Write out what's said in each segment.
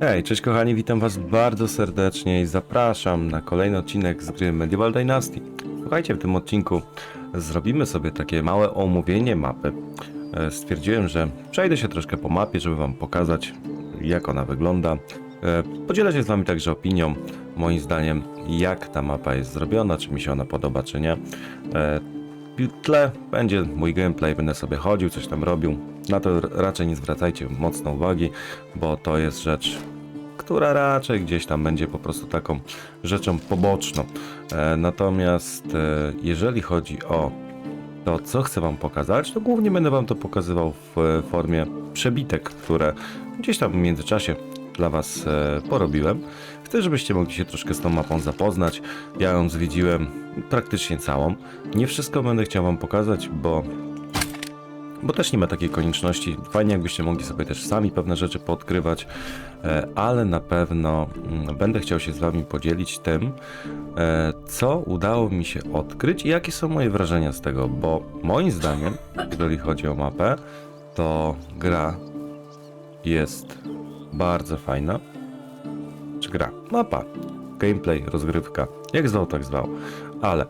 Hej, cześć kochani, witam was bardzo serdecznie i zapraszam na kolejny odcinek z gry Medieval Dynasty. Słuchajcie, w tym odcinku zrobimy sobie takie małe omówienie mapy. E, Stwierdziłem, że przejdę się troszkę po mapie, żeby wam pokazać jak ona wygląda. E, Podzielę się z wami także opinią, moim zdaniem, jak ta mapa jest zrobiona, czy mi się ona podoba, czy nie. E, w tle będzie mój gameplay, będę sobie chodził, coś tam robił. Na to raczej nie zwracajcie mocno uwagi, bo to jest rzecz, która raczej gdzieś tam będzie po prostu taką rzeczą poboczną. E, natomiast e, jeżeli chodzi o to, co chcę Wam pokazać, to głównie będę Wam to pokazywał w e, formie przebitek, które gdzieś tam w międzyczasie dla Was porobiłem. Chcę, żebyście mogli się troszkę z tą mapą zapoznać. Ja ją zwiedziłem praktycznie całą. Nie wszystko będę chciał Wam pokazać, bo bo też nie ma takiej konieczności. Fajnie, jakbyście mogli sobie też sami pewne rzeczy poodkrywać, e, ale na pewno mm, będę chciał się z Wami podzielić tym, e, co udało mi się odkryć i jakie są moje wrażenia z tego, bo moim zdaniem, jeżeli chodzi o mapę, to gra jest bardzo fajna. Czy gra? Mapa. Gameplay, rozgrywka. Jak zwał, tak zwał. Ale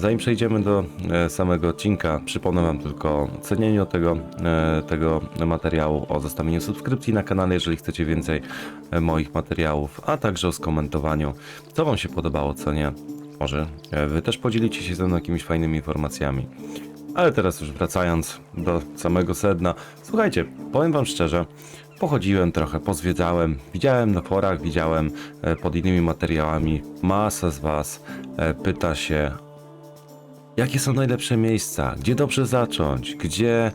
Zanim przejdziemy do e, samego odcinka, przypomnę Wam tylko o cenieniu tego, e, tego materiału, o zostawieniu subskrypcji na kanale, jeżeli chcecie więcej e, moich materiałów, a także o skomentowaniu, co Wam się podobało, co nie. Może Wy też podzielicie się ze mną jakimiś fajnymi informacjami. Ale teraz już wracając do samego sedna, słuchajcie, powiem Wam szczerze, pochodziłem trochę, pozwiedzałem, widziałem na forach, widziałem pod innymi materiałami, masa z Was pyta się Jakie są najlepsze miejsca? Gdzie dobrze zacząć? Gdzie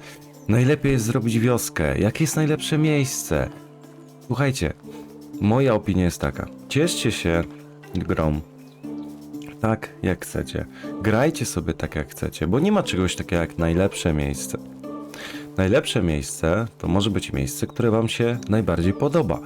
najlepiej jest zrobić wioskę? Jakie jest najlepsze miejsce? Słuchajcie, moja opinia jest taka. Cieszcie się grą tak, jak chcecie. Grajcie sobie tak, jak chcecie, bo nie ma czegoś takiego jak najlepsze miejsce. Najlepsze miejsce to może być miejsce, które Wam się najbardziej podoba.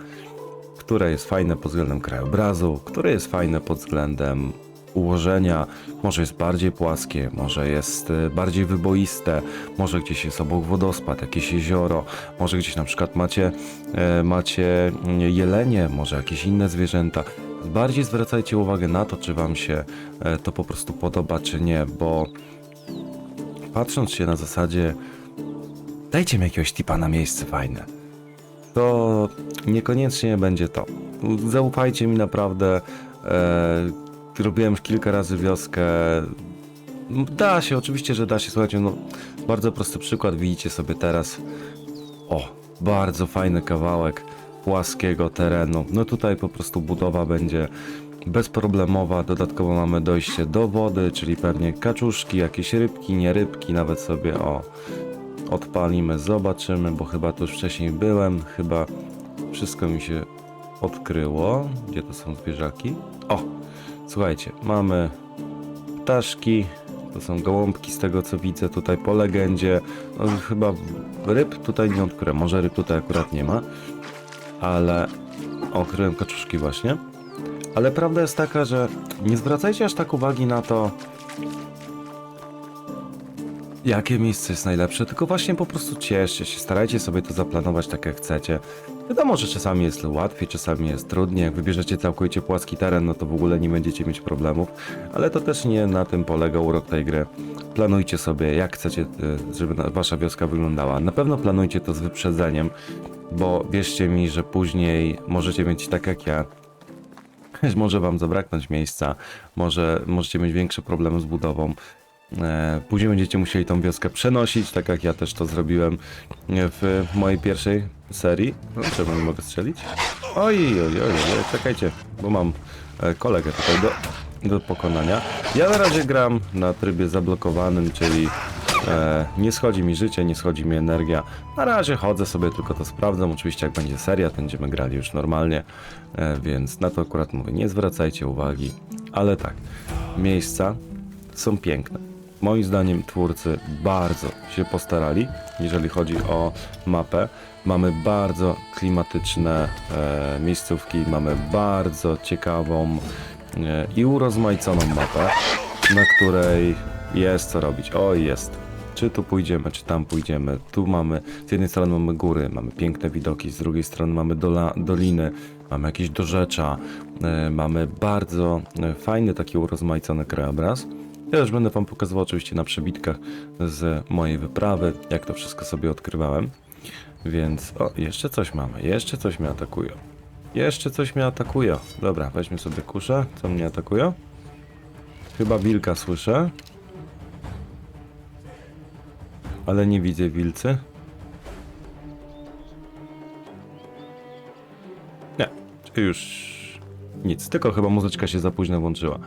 Które jest fajne pod względem krajobrazu, które jest fajne pod względem ułożenia, może jest bardziej płaskie, może jest e, bardziej wyboiste, może gdzieś jest obok wodospad, jakieś jezioro, może gdzieś na przykład macie, e, macie mm, jelenie, może jakieś inne zwierzęta. Bardziej zwracajcie uwagę na to, czy wam się e, to po prostu podoba, czy nie, bo patrząc się na zasadzie dajcie mi jakiegoś tipa na miejsce fajne, to niekoniecznie będzie to. Zaufajcie mi naprawdę. E, robiłem już kilka razy wioskę. Da się, oczywiście, że da się. Słuchajcie, no bardzo prosty przykład. Widzicie sobie teraz. O, bardzo fajny kawałek płaskiego terenu. No tutaj po prostu budowa będzie bezproblemowa. Dodatkowo mamy dojście do wody, czyli pewnie kaczuszki, jakieś rybki, nie rybki, nawet sobie o odpalimy, zobaczymy, bo chyba tu już wcześniej byłem, chyba wszystko mi się odkryło. Gdzie to są zwierzaki? O, słuchajcie, mamy ptaszki, to są gołąbki z tego co widzę tutaj po legendzie. No, chyba ryb tutaj nie odkryłem, może ryb tutaj akurat nie ma, ale odkryłem kaczuszki właśnie. Ale prawda jest taka, że nie zwracajcie aż tak uwagi na to, jakie miejsce jest najlepsze, tylko właśnie po prostu cieszcie się, starajcie sobie to zaplanować tak jak chcecie. Wiadomo, że czasami jest łatwiej, czasami jest trudniej. Jak wybierzecie całkowicie płaski teren, no to w ogóle nie będziecie mieć problemów, ale to też nie na tym polega urok tej gry. Planujcie sobie, jak chcecie, y, żeby wasza wioska wyglądała. Na pewno planujcie to z wyprzedzeniem, bo wierzcie mi, że później możecie mieć tak jak ja, może wam zabraknąć miejsca, może możecie mieć większe problemy z budową. E, Później będziecie musieli tą wioskę przenosić, tak jak ja też to zrobiłem w mojej pierwszej serii. No, czemu nie mogę strzelić? Oj, oj, oj, oj, czekajcie, bo mam e, kolegę tutaj do, do pokonania. Ja na razie gram na trybie zablokowanym, czyli e, nie schodzi mi życie, nie schodzi mi energia. Na razie chodzę sobie, tylko to sprawdzam. Oczywiście jak będzie seria, to będziemy grali już normalnie, e, więc na to akurat mówię, nie zwracajcie uwagi. Ale tak, miejsca są piękne. Moim zdaniem twórcy bardzo się postarali, jeżeli chodzi o mapę. Mamy bardzo klimatyczne e, miejscówki, mamy bardzo ciekawą e, i urozmaiconą mapę, na której jest co robić. O, jest. Czy tu pójdziemy, czy tam pójdziemy. Tu mamy, z jednej strony mamy góry, mamy piękne widoki, z drugiej strony mamy dola, doliny, mamy jakieś dorzecza, e, mamy bardzo e, fajny taki urozmaicony krajobraz. Ja też będę wam pokazywał oczywiście na przebitkach z mojej wyprawy, jak to wszystko sobie odkrywałem. Więc, o, jeszcze coś mamy, jeszcze coś mnie atakuje. Jeszcze coś mnie atakuje. Dobra, weźmy sobie kuszę. Co mnie atakuje? Chyba wilka słyszę. Ale nie widzę wilcy. Nie, już nic, tylko chyba muzyczka się za późno włączyła.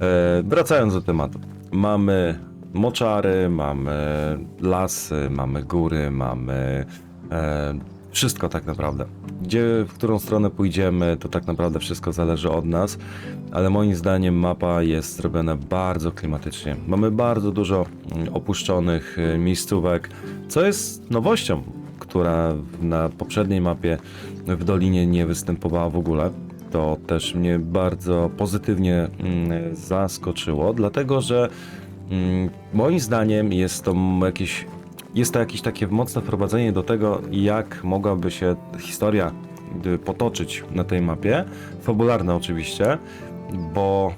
E, wracając do tematu. Mamy moczary, mamy lasy, mamy góry, mamy e, wszystko tak naprawdę. Gdzie, w którą stronę pójdziemy, to tak naprawdę wszystko zależy od nas, ale moim zdaniem mapa jest zrobiona bardzo klimatycznie. Mamy bardzo dużo mm, opuszczonych e, miejscówek, co jest nowością, która na poprzedniej mapie w Dolinie nie występowała w ogóle. To też mnie bardzo pozytywnie mm, zaskoczyło, dlatego że mm, moim zdaniem jest to jakieś jest to jakieś takie mocne wprowadzenie do tego, jak mogłaby się historia y, potoczyć na tej mapie. Fabularna oczywiście, bo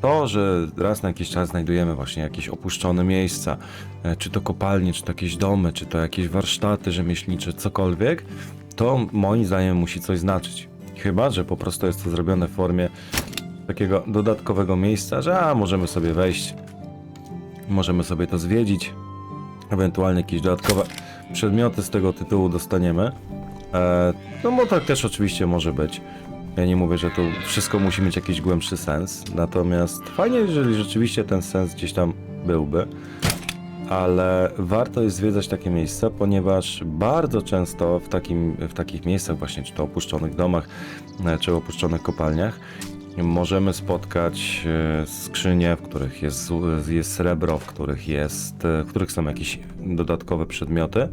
to, że raz na jakiś czas znajdujemy właśnie jakieś opuszczone miejsca, e, czy to kopalnie, czy to jakieś domy, czy to jakieś warsztaty rzemieślnicze, cokolwiek, to moim zdaniem musi coś znaczyć. Chyba, że po prostu jest to zrobione w formie takiego dodatkowego miejsca, że a, możemy sobie wejść, możemy sobie to zwiedzić, ewentualnie jakieś dodatkowe przedmioty z tego tytułu dostaniemy. E, no bo tak też oczywiście może być. Ja nie mówię, że to wszystko musi mieć jakiś głębszy sens, natomiast fajnie, jeżeli rzeczywiście ten sens gdzieś tam byłby, ale warto jest zwiedzać takie miejsca, ponieważ bardzo często w, takim, w takich miejscach właśnie, czy to opuszczonych domach, e, czy opuszczonych kopalniach, możemy spotkać e, skrzynie, w których jest, jest srebro, w których, jest, e, w których są jakieś dodatkowe przedmioty.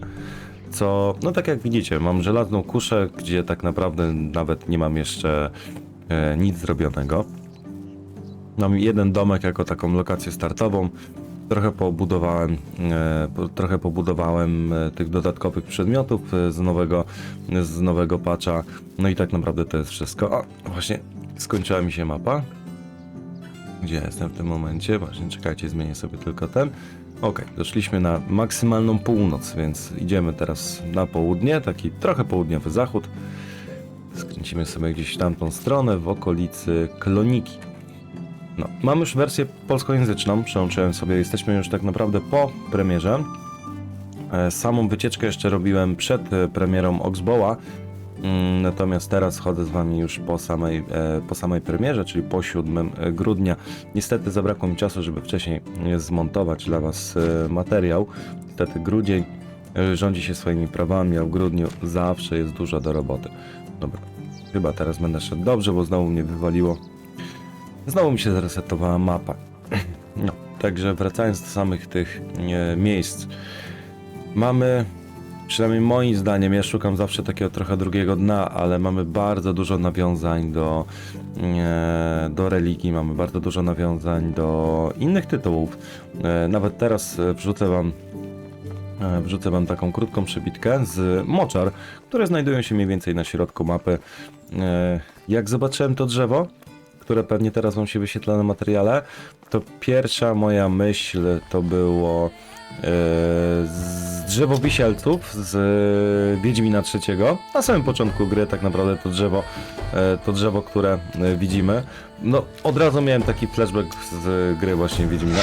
Co, no tak jak widzicie, mam żelazną kuszę, gdzie tak naprawdę nawet nie mam jeszcze nic zrobionego. Mam jeden domek jako taką lokację startową. Trochę pobudowałem, e, trochę pobudowałem e, tych dodatkowych przedmiotów e, z nowego, z nowego patcha. No i tak naprawdę to jest wszystko. O, właśnie skończyła mi się mapa. Gdzie jestem w tym momencie? Właśnie, czekajcie, zmienię sobie tylko ten. Ok, doszliśmy na maksymalną północ, więc idziemy teraz na południe, taki trochę południowy zachód. Skręcimy sobie gdzieś w tamtą stronę, w okolicy Kloniki. No, mam już wersję polskojęzyczną, przełączyłem sobie, jesteśmy już tak naprawdę po premierze. E, Samą wycieczkę jeszcze robiłem przed e, premierą Oxbowa, Mm, Natomiast teraz chodzę z wami już po samej, e, po samej premierze, czyli po 7 grudnia. Niestety zabrakło mi czasu, żeby wcześniej zmontować dla was materiał. Niestety grudzień rządzi się swoimi prawami, a w grudniu zawsze jest dużo do roboty. Dobra, chyba teraz będę szedł dobrze, bo znowu mnie wywaliło. Znowu mi się zresetowała mapa. No, także wracając do samych tych e, miejsc. Mamy Przynajmniej moim zdaniem, ja szukam zawsze takiego trochę drugiego dna, ale mamy bardzo dużo nawiązań do, e, do religii, mamy bardzo dużo nawiązań do innych tytułów. E, nawet teraz e, wrzucę wam e, wrzucę wam taką krótką przebitkę z moczar, które znajdują się mniej więcej na środku mapy. E, jak zobaczyłem to drzewo, które pewnie teraz wam się wyświetla na materiale, to pierwsza moja myśl to było e, z drzewo wisielców z e, Wiedźmina III. Na samym początku gry tak naprawdę to drzewo, e, to drzewo, które widzimy. No od razu miałem taki flashback z gry właśnie Wiedźmina.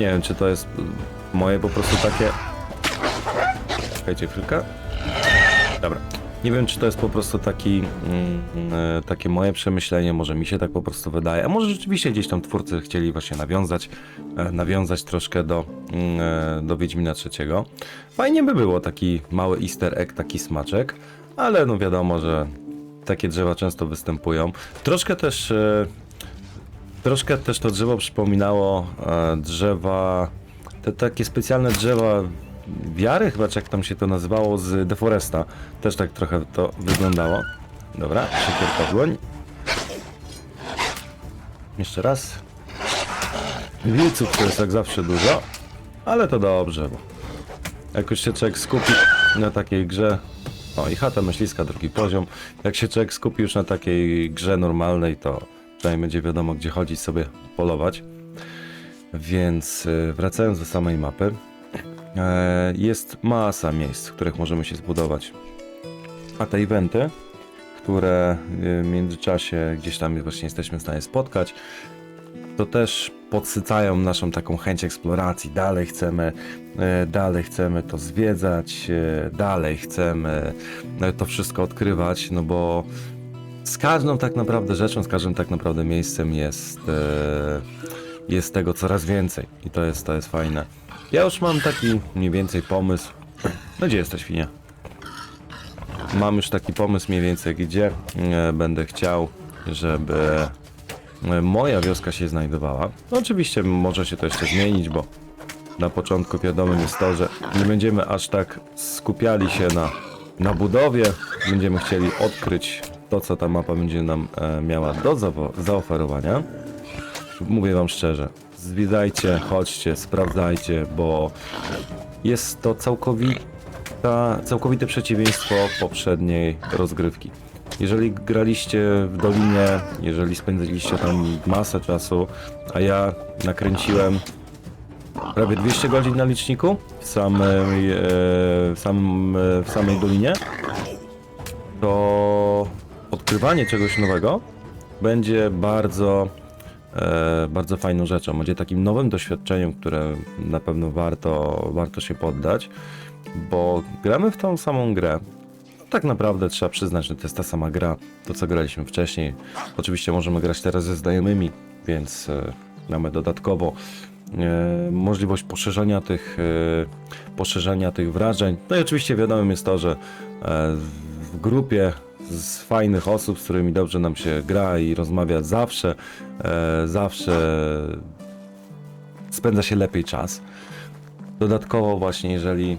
Nie wiem czy to jest moje po prostu takie... Czekajcie chwilkę. Dobra. Nie wiem, czy to jest po prostu taki, mm, e, takie moje przemyślenie, może mi się tak po prostu wydaje, a może rzeczywiście gdzieś tam twórcy chcieli właśnie nawiązać, e, nawiązać troszkę do, mm, e, do Wiedźmina III. Fajnie by było taki mały easter egg, taki smaczek, ale no wiadomo, że takie drzewa często występują. Troszkę też, troszkę też to drzewo przypominało drzewa, te takie specjalne drzewa wiary, chyba czy jak tam się to nazywało, z Deforesta. Też tak trochę to wyglądało. Dobra, siekierka w dłoń. Jeszcze raz. Wilców to jest jak zawsze dużo, ale to dobrze, bo jak już się człowiek skupi na takiej grze, O i chata myśliska, drugi poziom. Jak się człowiek skupi już na takiej grze normalnej, to przynajmniej będzie wiadomo, gdzie chodzić sobie polować. Więc y, wracając do samej mapy, jest masa miejsc, w których możemy się zbudować. A te eventy, które y, w międzyczasie gdzieś tam właśnie jesteśmy w stanie spotkać, to też podsycają naszą taką chęć eksploracji. Dalej chcemy, e, dalej chcemy to zwiedzać, e, dalej chcemy e, to wszystko odkrywać, no bo z każdą tak naprawdę rzeczą, z każdym tak naprawdę miejscem jest, e, jest tego coraz więcej i to jest, to jest fajne. Ja już mam taki mniej więcej pomysł. No gdzie jesteś, Finia? Mam już taki pomysł mniej więcej, gdzie e, będę chciał, żeby e, moja wioska się znajdowała. No oczywiście może się to jeszcze zmienić, bo na początku wiadomym jest to, że nie będziemy aż tak skupiali się na, na budowie. Będziemy chcieli odkryć to, co ta mapa będzie nam e, miała do zaoferowania. Mówię wam szczerze, zwiedzajcie, chodźcie, sprawdzajcie, bo jest to całkowita, całkowite przeciwieństwo poprzedniej rozgrywki. Jeżeli graliście w Dolinie, jeżeli spędziliście tam masę czasu, a ja nakręciłem prawie 200 godzin na liczniku w samej, e, w samym, e, w samej Dolinie, to odkrywanie czegoś nowego będzie bardzo, bardzo fajną rzeczą. Będzie takim nowym doświadczeniem, które na pewno warto, warto się poddać, bo gramy w tą samą grę. Tak naprawdę trzeba przyznać, że to jest ta sama gra, to co graliśmy wcześniej. Oczywiście możemy grać teraz ze znajomymi, więc e, mamy dodatkowo e, możliwość poszerzenia tych, e, poszerzenia tych wrażeń. No i oczywiście wiadomym jest to, że e, w grupie z fajnych osób, z którymi dobrze nam się gra i rozmawia zawsze, e, zawsze spędza się lepiej czas. Dodatkowo właśnie, jeżeli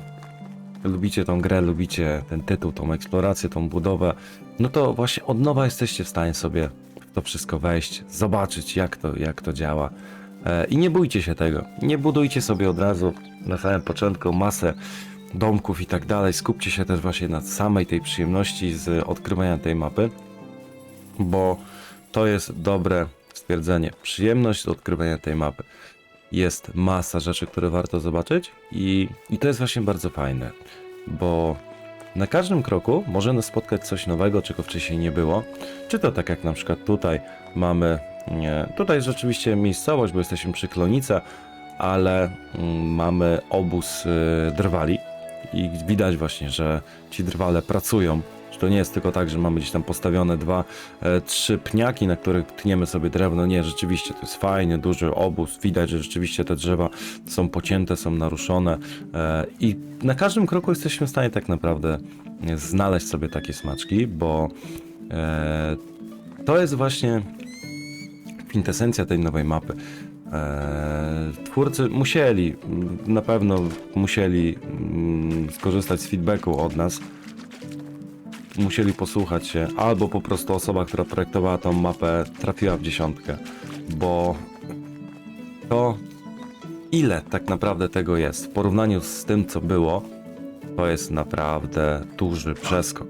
lubicie tą grę, lubicie ten tytuł, tą eksplorację, tą budowę, no to właśnie od nowa jesteście w stanie sobie w to wszystko wejść, zobaczyć jak to, jak to działa. E, I nie bójcie się tego. Nie budujcie sobie od razu na samym początku masę domków i tak dalej. Skupcie się też właśnie na samej tej przyjemności z odkrywania tej mapy, bo to jest dobre stwierdzenie. Przyjemność z odkrywania tej mapy. Jest masa rzeczy, które warto zobaczyć i, i to jest właśnie bardzo fajne, bo na każdym kroku może nas spotkać coś nowego, czego wcześniej nie było. Czy to tak jak na przykład tutaj mamy, nie, tutaj jest rzeczywiście miejscowość, bo jesteśmy przy Klonica, ale mm, mamy obóz y, drwali i widać właśnie, że ci drwale pracują. To nie jest tylko tak, że mamy gdzieś tam postawione dwa, e, trzy pniaki, na których tniemy sobie drewno. Nie, rzeczywiście to jest fajny, duży obóz. Widać, że rzeczywiście te drzewa są pocięte, są naruszone e, i na każdym kroku jesteśmy w stanie tak naprawdę znaleźć sobie takie smaczki, bo e, to jest właśnie kwintesencja tej nowej mapy. Eee, twórcy musieli, na pewno musieli mm, skorzystać z feedbacku od nas. Musieli posłuchać się, albo po prostu osoba, która projektowała tą mapę, trafiła w dziesiątkę, bo to ile tak naprawdę tego jest w porównaniu z tym, co było, to jest naprawdę duży przeskok.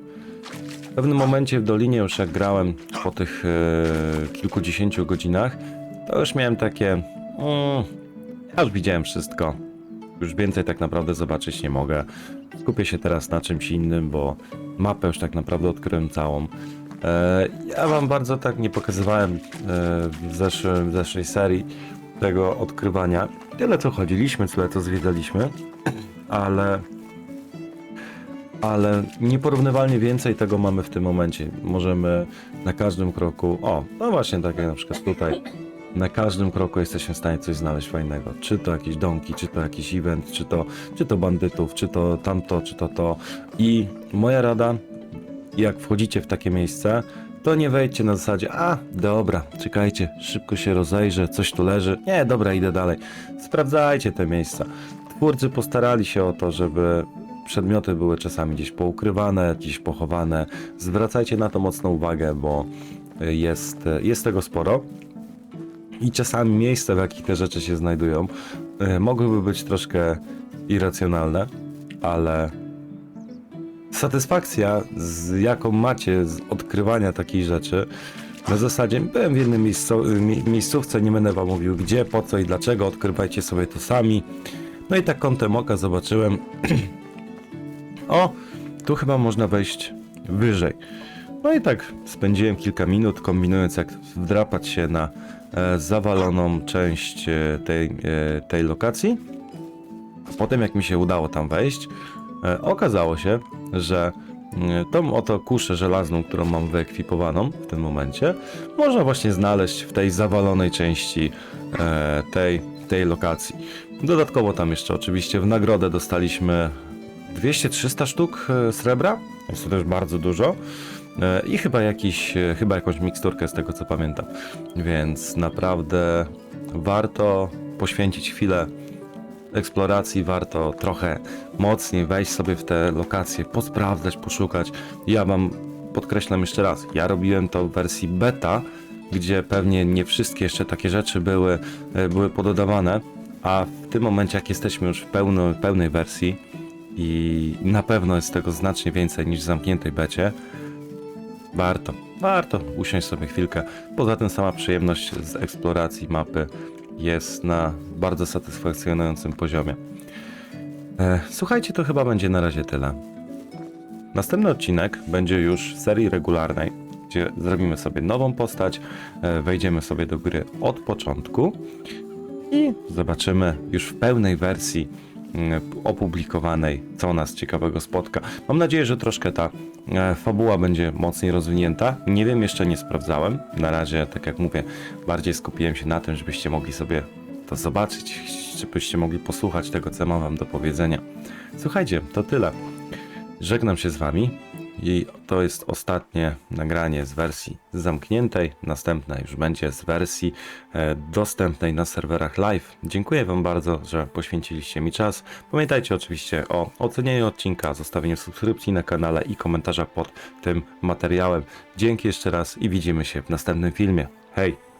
W pewnym momencie w Dolinie już jak grałem po tych e, kilkudziesięciu godzinach, to już miałem takie. Mm, ja już widziałem wszystko. Już więcej tak naprawdę zobaczyć nie mogę. Skupię się teraz na czymś innym, bo mapę już tak naprawdę odkryłem całą. E, ja wam bardzo tak nie pokazywałem e, w, zeszłym, w zeszłej serii tego odkrywania. Tyle co chodziliśmy, tyle co zwiedzaliśmy, ale ale nieporównywalnie więcej tego mamy w tym momencie. Możemy na każdym kroku, o, no właśnie tak jak na przykład tutaj, na każdym kroku jesteśmy w stanie coś znaleźć fajnego. Czy to jakieś domki, czy to jakiś event, czy to, czy to bandytów, czy to tamto, czy to to. I moja rada, jak wchodzicie w takie miejsce, to nie wejdźcie na zasadzie, a dobra, czekajcie, szybko się rozejrzę, coś tu leży. Nie, dobra, idę dalej. Sprawdzajcie te miejsca. Twórcy postarali się o to, żeby przedmioty były czasami gdzieś poukrywane, gdzieś pochowane. Zwracajcie na to mocną uwagę, bo jest, jest tego sporo. I czasami miejsca, w jakich te rzeczy się znajdują, y, mogłyby być troszkę irracjonalne, ale satysfakcja, z jaką macie z odkrywania takich rzeczy. Na zasadzie byłem w jednej miejscu, mi, miejscówce, nie będę wam mówił gdzie, po co i dlaczego, odkrywajcie sobie to sami. No i tak kątem oka zobaczyłem, o, tu chyba można wejść wyżej. No i tak spędziłem kilka minut kombinując jak wdrapać się na e, zawaloną część e, tej, e, tej lokacji. Potem jak mi się udało tam wejść, okazało się, że e, tą oto kuszę żelazną, którą mam wyekwipowaną w tym momencie, można właśnie znaleźć w tej zawalonej części tej, tej lokacji. Dodatkowo tam jeszcze oczywiście w nagrodę dostaliśmy 200-300 sztuk srebra, jest to też bardzo dużo. E, I chyba, jakiś, e, chyba jakąś miksturkę z tego co pamiętam. Więc naprawdę warto poświęcić chwilę eksploracji, warto trochę mocniej wejść sobie w te lokacje, posprawdzać, poszukać. Ja wam podkreślam jeszcze raz, ja robiłem to w wersji beta, gdzie pewnie nie wszystkie jeszcze takie rzeczy były, e, były pododawane, a w tym momencie jak jesteśmy już w pełno, pełnej wersji i na pewno jest tego znacznie więcej niż w zamkniętej becie, Warto, warto usiąść sobie chwilkę. Poza tym sama przyjemność z eksploracji mapy jest na bardzo satysfakcjonującym poziomie. E, słuchajcie, to chyba będzie na razie tyle. Następny odcinek będzie już w serii regularnej, gdzie zrobimy sobie nową postać, e, wejdziemy sobie do gry od początku i zobaczymy już w pełnej wersji opublikowanej, co nas ciekawego spotka. Mam nadzieję, że troszkę ta e, fabuła będzie mocniej rozwinięta. Nie wiem, jeszcze nie sprawdzałem. Na razie, tak jak mówię, bardziej skupiłem się na tym, żebyście mogli sobie to zobaczyć, żebyście mogli posłuchać tego, co mam wam do powiedzenia. Słuchajcie, to tyle. Żegnam się z wami i to jest ostatnie nagranie z wersji zamkniętej. Następne już będzie z wersji e, dostępnej na serwerach live. Dziękuję wam bardzo, że poświęciliście mi czas. Pamiętajcie oczywiście o ocenieniu odcinka, zostawieniu subskrypcji na kanale i komentarzach pod tym materiałem. Dzięki jeszcze raz i widzimy się w następnym filmie. Hej!